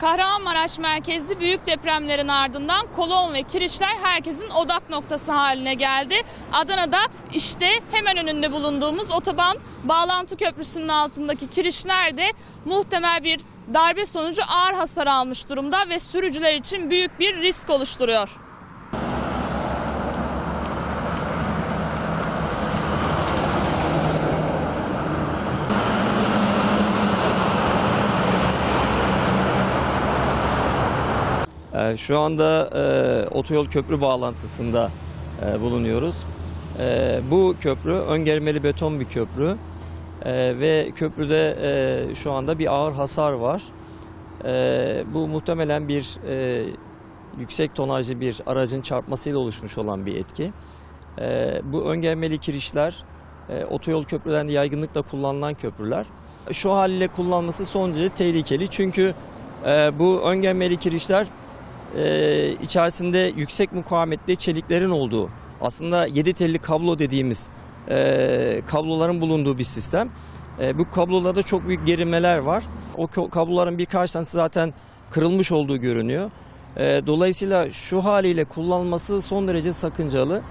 Kahramanmaraş merkezli büyük depremlerin ardından kolon ve kirişler herkesin odak noktası haline geldi. Adana'da işte hemen önünde bulunduğumuz otoban bağlantı köprüsünün altındaki kirişler de muhtemel bir darbe sonucu ağır hasar almış durumda ve sürücüler için büyük bir risk oluşturuyor. Ee, Şu anda e, otoyol köprü bağlantısında e, bulunuyoruz. E, bu köprü öngermeli beton bir köprü E, ve köprüde e, şu anda bir ağır hasar var. E, bu muhtemelen bir e, yüksek tonajlı bir aracın çarpmasıyla oluşmuş olan bir etki. E, bu öngermeli kirişler e, otoyol köprülerinde yaygınlıkla kullanılan köprüler. Şu haliyle kullanması son derece tehlikeli çünkü e, bu öngermeli kirişler e, içerisinde yüksek mukavemetli çeliklerin olduğu aslında 7 telli kablo dediğimiz e, kabloların bulunduğu bir sistem. E, bu kablolarda çok büyük gerimeler var. O kabloların birkaç tanesi zaten kırılmış olduğu görünüyor. E, dolayısıyla şu haliyle kullanılması son derece sakıncalı.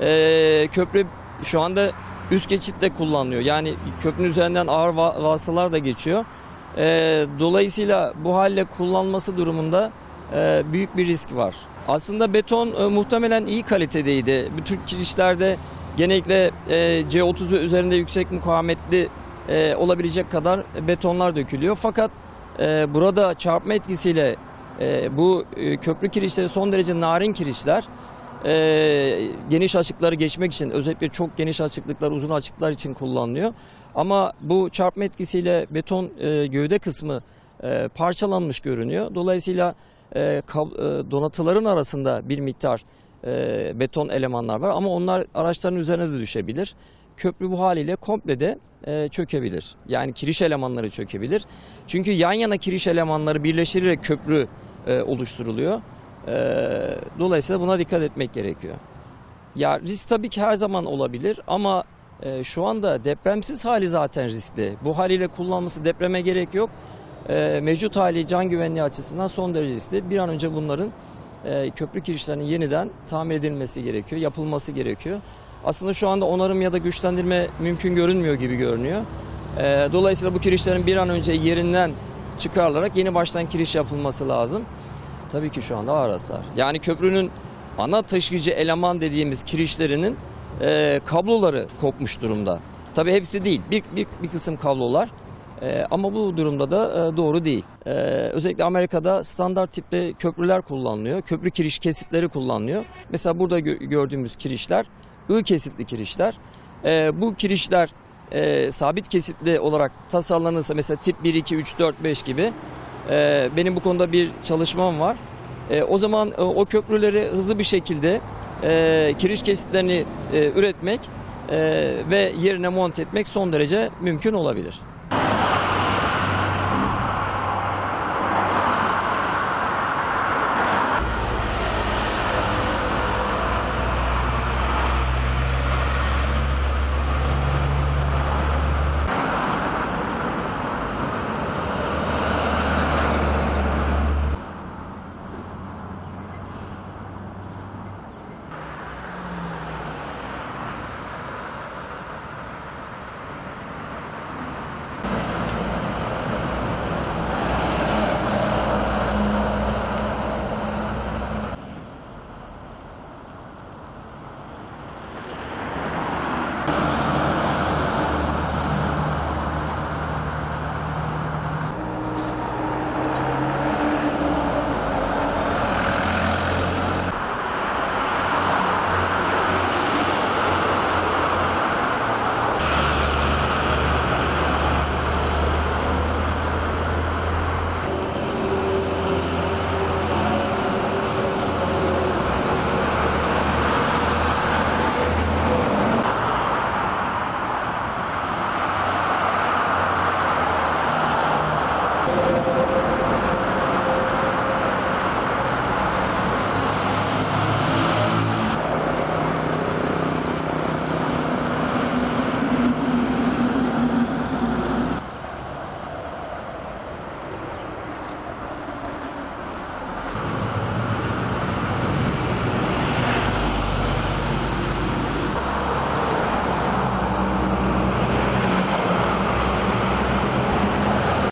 E, köprü şu anda üst geçitte kullanılıyor. Yani köprünün üzerinden ağır va- vasıtalar da geçiyor. E, dolayısıyla bu haliyle kullanılması durumunda e, büyük bir risk var. Aslında beton e, muhtemelen iyi kalitedeydi. Bu tür kirişlerde genellikle e, C30 ve üzerinde yüksek mukavemetli olabilecek kadar betonlar dökülüyor. Fakat burada çarpma etkisiyle bu köprü kirişleri son derece narin kirişler. E, geniş açıkları geçmek için özellikle çok geniş açıklıklar uzun açıklar için kullanılıyor. Ama bu çarpma etkisiyle beton e, gövde kısmı e, parçalanmış görünüyor. Dolayısıyla e, kab- e, donatıların arasında bir miktar e, beton elemanlar var ama onlar araçların üzerine de düşebilir. Köprü bu haliyle komple de e, çökebilir. Yani kiriş elemanları çökebilir. Çünkü yan yana kiriş elemanları birleştirerek köprü e, oluşturuluyor. E, dolayısıyla buna dikkat etmek gerekiyor. Ya risk tabii ki her zaman olabilir ama e, şu anda depremsiz hali zaten riskli. Bu haliyle kullanılması depreme gerek yok. E, mevcut hali can güvenliği açısından son derece riskli. Bir an önce bunların e, köprü kirişlerinin yeniden tamir edilmesi gerekiyor, yapılması gerekiyor. Aslında şu anda onarım ya da güçlendirme mümkün görünmüyor gibi görünüyor. E, dolayısıyla bu kirişlerin bir an önce yerinden çıkarılarak yeni baştan kiriş yapılması lazım. Tabii ki şu anda ağır hasar. Yani köprünün ana taşıyıcı eleman dediğimiz kirişlerinin e, kabloları kopmuş durumda. Tabii hepsi değil. Bir, bir, bir kısım kablolar. E, ama bu durumda da e, doğru değil. E, özellikle Amerika'da standart tipte köprüler kullanılıyor. Köprü kiriş kesitleri kullanılıyor. Mesela burada gö- gördüğümüz kirişler I kesitli kirişler. E, bu kirişler e, sabit kesitli olarak tasarlanırsa mesela tip 1, 2, 3, 4, 5 gibi e, benim bu konuda bir çalışmam var. E, o zaman e, o köprüleri hızlı bir şekilde e, kiriş kesitlerini e, üretmek e, ve yerine monte etmek son derece mümkün olabilir.